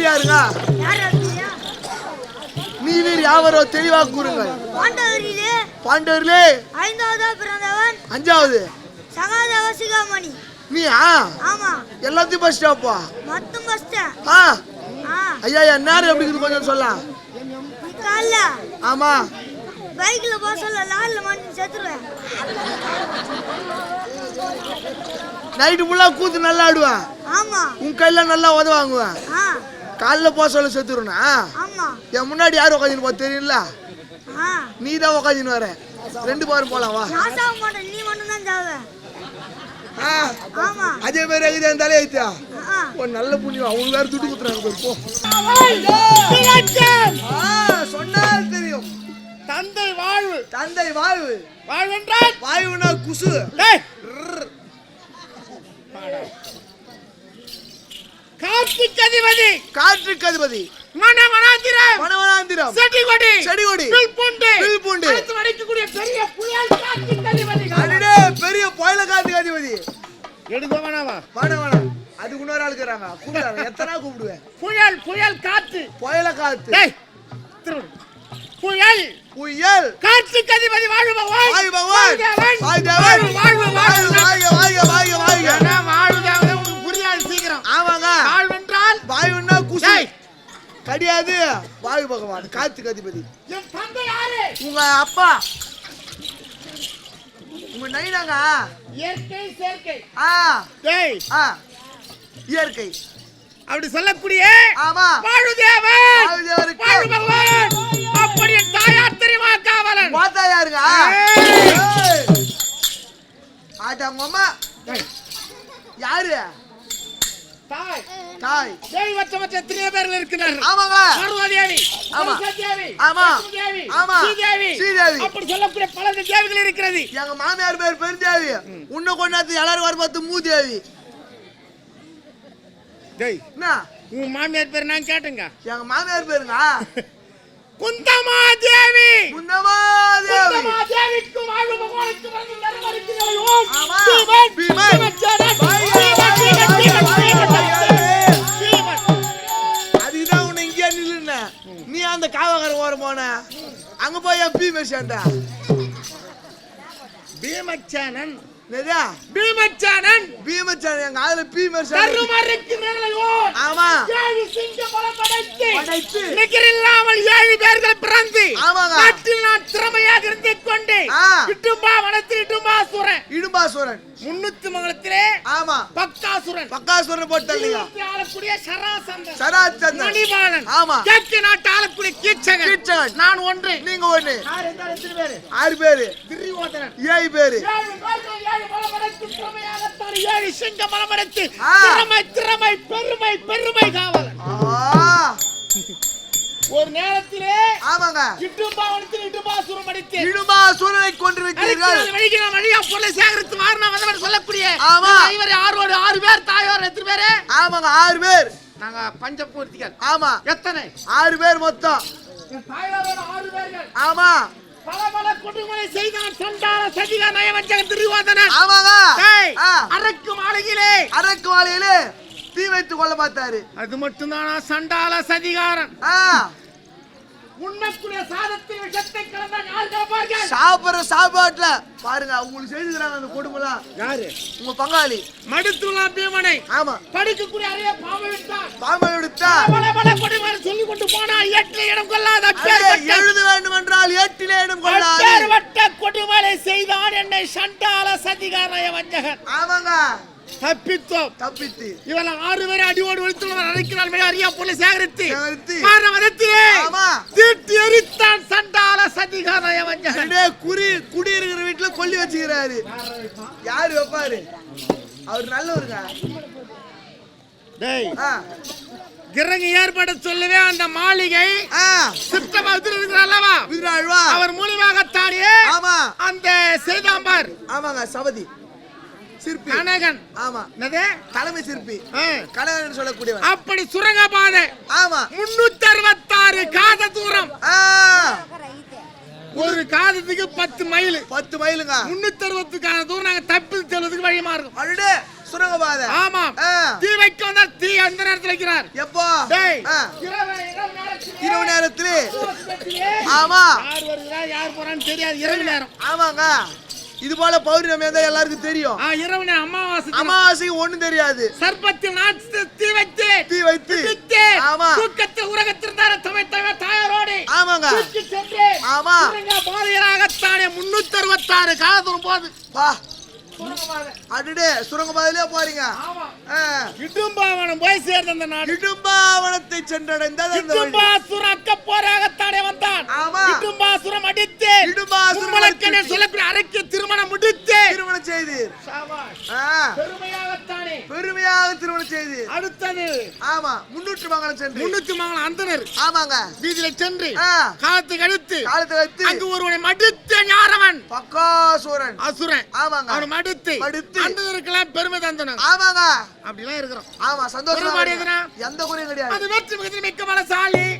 வீர் யாருங்க யார் அறிஞரா? நீ வீர் யாவரோ தெளிவாக கூறுங்கள். பாண்டவரிலே பாண்டவர்களே ஐந்தாவதா பிறந்தவன் அஞ்சாவது. சகாதேவ சிகாமணி நீ ஆ ஆமா. எல்லாத்தையும் பஸ் ஸ்டாப்பா மொத்தம் ஃபர்ஸ்ட் ஆ? ஆ. ஐயா நேரம் எப்படி இருக்குது கொஞ்சம் சொல்லலாம். நீ காலைல. ஆமா. பைக்ல போக சொல்ல லாரில மாட்டி செத்துருவேன். நைட்டு ஃபுல்லாக கூத்து நல்லா ஆடுவேன். ஆமா. உன் கையில நல்லா உத வாங்குவேன் ஆ. காலைல போக சொல்ல செத்துருனா ஆமா. என் முன்னாடி யார் உட்காந்துன்னு போ தெரியும்ல? ஆ. நீ தான் உட்காந்துன்னு வர ரெண்டு பேரும் போலாம் வா. அதே மாதிரி தலையை ஐத்தியா ஆ. ஒரு நல்ல புண்ணியம்? அவங்க வேற துட்டு குத்துறாங்க போ. ஆ, சொன்னால் தெரியும். தந்தை வாழ்வு. தந்தை வாழ்வு. வாழ்வென்றால்? வாயுனா குசு. டேய், அதிபதி காற்றுக்கு அதிபதி மனவனாந்திரம். செடி கொடி செடி கொடி பில் பூண்டு பில் பூண்டு. அடுத்து வடிக்கக்கூடிய பெரிய புயல் கார்த்திக் அதிபதி அடடே பெரிய புயல காற்றுக்கு அதிபதி எடுக்க வேணாவா வேணாம் வேணாம் அதுக்கு இன்னொரு ஆள் இருக்கிறாங்க. கூப்பிடுறாங்க எத்தனை கூப்பிடுவேன்? புயல் புயல் காத்து புயல காத்து. புயல். புயல். கார்த்திக் அதிபதி வாழ்வு பகவான் வாயு பகவான் வாழ்வு வாழ்வு வாழ்வு. வாயு வாயு வாயு ஏன்னா வாழ்வுதாவது உனக்கு புரியாது சீக்கிரம். ஆமாங்க. கிடையாது. வாயு பகவான் காத்துக்கு அதிபதி. உங்க அப்பா. உங்க நைனாங்க? இயற்கை செயற்கை. ஆ. டேய். ஆ. இயற்கை. அப்படி சொல்லக்கூடிய ஆமா. வாழு தேவன் வாழு பகவான். அப்படி தாயார் தெரியுமா காவலன்? பார்த்தா யாருங்க. ஆட்டா டேய், யாரு? தாய். தாய். தேவி மற்ற எத்தனையோ பேர்கள் இருக்கிறார்கள் ஆமாங்க. பார்வதேவி ஆமா. தேவி ஆமா. தேவி ஆமா. ஸ்ரீதேவி. ஸ்ரீதேவி. அப்படி சொல்லக்கூடிய பல தேவிகள் இருக்கிறது. எங்க மாமியார் பேர் பெருந்தேவி. உன்னை கொண்டாந்து எல்லாரும் வர பார்த்து மூதேவி. டேய் என்ன? உன் மாமியார் பேர் நான் கேட்டேங்க. எங்க மாமியார் பேருங்க? குந்தமா தேவி. குந்தமா தேவி. குந்தமா தேவிக்கு வாழ்வு பகவானுக்கு வந்து நிலையோம். ஆமா. பீமன், பீமன், அங்க போய் என் பீ சேர்ந்த. பீமச்சேனன். நிறையா பீமச்சேனன். பீமச்சான் பீ. ஆமா. ஏழு சிங்க படைத்து படைத்து. நிகரில்லாமல் ஏழு பேர்கள் பிறந்து ஆமாங்க. நாட்டில் நான் திறமையாக இருந்து கொண்டு. ஆ. இட்டும்பா வனத்தில் இட்டும்பாசுரன் இடும்பாசுரன் முன்னூத்தி மங்கலத்திலே ஆமா. பக்காசுரன் பக்காசுரன் போட்டல்லையா இருபத்தி ஆளக்கூடிய சராசந்தன். சராச்சந்தன் மணிபாலன். ஆமா. கிழக்கு நாட்டு ஆளக்கூடிய கீச்சகன் கீச்சகன். நான் ஒன்று. நீங்க இருந்தாலும் எத்தனை பேரு? ஆறு பேரு. ஏழு பேரு. ஏழு பேர்கள் ஏழு பலமடைத்து திறமையாகத்தான் ஏழு சிங்க பலமடைத்து ஆ. திறமை திறமை பெருமை பெருமை காவலன். ஆ, ஒரு நேரத்திலே ஆமாங்க. இட்டும்பாவனத்தில் இட்டும்பாசுரம் அடித்து. இடும்பாசுரனை அடிக்கிறது வழிகிற வழியா பொருளை சேகரித்து வாரணா வந்தவர் சொல்லக்கூடிய ஆமா. ஐவர் ஆறோடு ஆறு பேர் தாயோர் எத்தனை பேரு? ஆமாங்க ஆறு பேர். நாங்க பஞ்சபூர்த்திகள். ஆமா. எத்தனை? ஆறு பேர் மொத்தம். தாயாரோட ஆறு பேர்கள். ஆமா. பல பல கொடுமுறை செய்தான் சண்டால சதிகா நயவஞ்சகன் திருவாதனன் ஆமாங்க. அரக்கும் அழகிலே. அரக்கு வாழையிலே தீ வைத்து கொள்ள பார்த்தாரு. அது மட்டும்தானா? சண்டால சதிகாரன். உண்மைக்குரிய சாதத்தில் விஷத்தை கலந்த சாப்பிடுற சாப்பாட்டுல பாருங்க உங்களுக்கு செய்துக்கிறாங்க அந்த குடும்பம்லாம் யாரு? உங்க பங்காளி. மடுத்துலா பீமனை ஆமா. படிக்கக்கூடிய அறைய பாம்பு விட்டான். பாம்பை எடுத்தா பல பல கொடுமுறை சொல்லி கொண்டு போனால் எட்டு இடம் கொள்ளாத எழுத வேண்டும் என்றால் ஏட்டிலே இடம் கொள்ளாது. செய்தான் என்னை சண்டால சதிகாரய வஞ்சகன் ஆமாங்க. தப்பித்தோம். தப்பித்து. இவள ஆறு பேரை அடியோடு அழைக்கிறாள் மேலே அறியா பொருளை சேகரித்து. ஆமா. தீட்டி எரித்தான் சண்டால சதிகாரய வஞ்சகன் குறி குடி இருக்கிற வீட்டுல கொல்லி வச்சுக்கிறாரு. யாரு வைப்பாரு? அவர் நல்லவருங்க. கிரங்க ஏற்பட சொல்லவே அந்த மாளிகை ஆ, சித்தபத்தில் இருக்கிற அல்லவா? வீராழ்வா அவர் மூலியமாகத்தானே ஆமா. அந்த செய்தாம்பார் ஆமாங்க சபதி சிற்பி. கனகன். ஆமா. என்னது? தலைமை சிற்பி. கனகன் சொல்லக்கூடியவன். அப்படி சுரங்க பாதை ஆமா. முன்னூத்தி அறுபத்தாறு காத தூரம். ஒரு காதத்துக்கு பத்து மைல் பத்து மைலுங்க முன்னூத்தி அறுபத்துக்கான தூரம் நாங்க தப்பி செல்வதற்கு வழி மாறும் அடடே சுரங்க பாதை ஆமாம் ஆ, தீவை வைக்க தீ அந்த நேரத்தில் வைக்கிறார். எப்போ? இரவு நேரத்திலே. ஆமா. யார் வருகிறா யார் போறான்னு தெரியாது. இரவு நேரம். ஆமாங்க. இது போல பௌர்ணமி தான் எல்லாருக்கும் தெரியும். இரவு நேரம் அமாவாசை. அமாவாசைக்கு ஒண்ணும் தெரியாது. சர்ப்பத்தில் நாட்டு தீ வைத்து. தீ வைத்து. ஆமா. தூக்கத்தில் உறகத்திருந்தார தமை தவிர தாயாரோடு. ஆமாங்க. சென்று ஆமா. பாதையராகத்தானே முன்னூத்தி அறுபத்தாறு காதலும் போது. பா அடடே சுரங்க பாதையிலே போறீங்க இடும்பாவனம் போய் சேர்ந்த அந்த நாடு. இடும்பாவனத்தை சென்றடைந்தது. இடும்பாசுரம் அக்க போராகத்தானே வந்தான். ஆமா. இடும்பாசுரம் அடித்து இடும்பாசுரம் அடித்து. சொல்லக்கூடிய அரைக்கு திருமணம் முடித்து திருமணம் செய்து பெருமையாகத்தானே. பெருமையாக திருமணம் செய்து அடுத்தது. ஆமா முன்னூற்று மங்கலம் சென்று முன்னூத்தி மங்கலம் அந்தனர். ஆமாங்க. வீதியில சென்று காலத்துக்கு அடுத்து காலத்தை வைத்து அங்கு ஒருவனை மடித்த ஞாரவன் பக்காசூரன் அசுரன். ஆமாங்க. அவனை மடித்து. மடித்து. அந்தனருக்கெல்லாம் பெருமை தந்தன ஆமாங்க. அப்படிலாம் இருக்கிறோம். ஆமா சந்தோஷமா? எந்த குறையும் கிடையாது. அது வெற்றி மிக்க மனசாலி